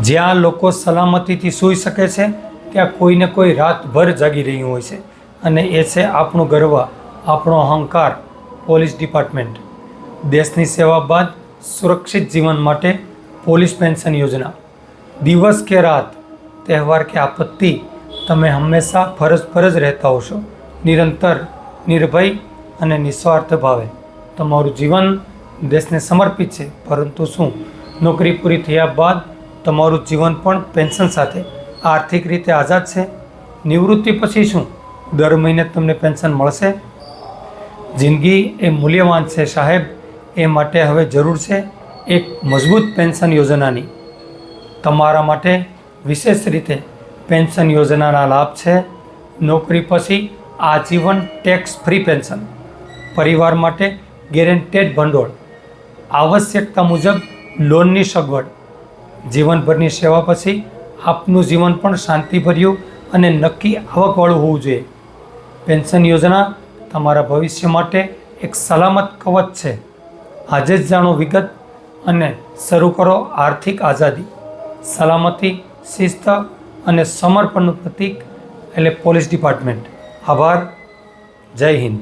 જ્યાં લોકો સલામતીથી સૂઈ શકે છે, ત્યાં કોઈને કોઈ રાતભર જાગી રહ્યું હોય છે. અને એ છે આપણું ગર્વ, આપણો અહંકાર, પોલીસ ડિપાર્ટમેન્ટ. દેશની સેવા બાદ સુરક્ષિત જીવન માટે પોલીસ પેન્શન યોજના. દિવસ કે રાત, તહેવાર કે આપત્તિ, તમે હંમેશા ફરજ ફરજ રહેતા હોશો. નિરંતર, નિર્ભય અને નિસ્વાર્થ ભાવે. તમારું જીવન દેશને સમર્પિત છે. પરંતુ શું? નોકરી પૂરી થયા બાદ તમારું જીવન પણ પેન્શન સાથે આર્થિક રીતે આઝાદ છે. નિવૃત્તિ પછી શું દર મહિને તમને પેન્શન મળશે? જિંદગી એ મૂલ્યવાન છે સાહેબ, એ માટે હવે જરૂર છે એક મજબૂત પેન્શન યોજનાની. તમારા માટે વિશેષ રીતે પેન્શન યોજનાના લાભ છે. નોકરી પછી આજીવન ટેક્સ ફ્રી પેન્શન. પરિવાર માટે ગેરેન્ટેડ ભંડોળ. આવશ્યકતા મુજબ લોનની સગવડ. જીવનભરની સેવા પછી આપનું જીવન પણ શાંતિભર્યું અને નક્કી આવકવાળું હોવું જોઈએ. પેન્શન યોજના તમારા ભવિષ્ય માટે એક સલામત કવચ છે. આજે જ જાણો વિગત અને શરૂ કરો આર્થિક આઝાદી. સલામતી, શિસ્ત અને સમર્પણનું પ્રતીક એટલે પોલીસ ડિપાર્ટમેન્ટ. આભાર. જય હિન્દ.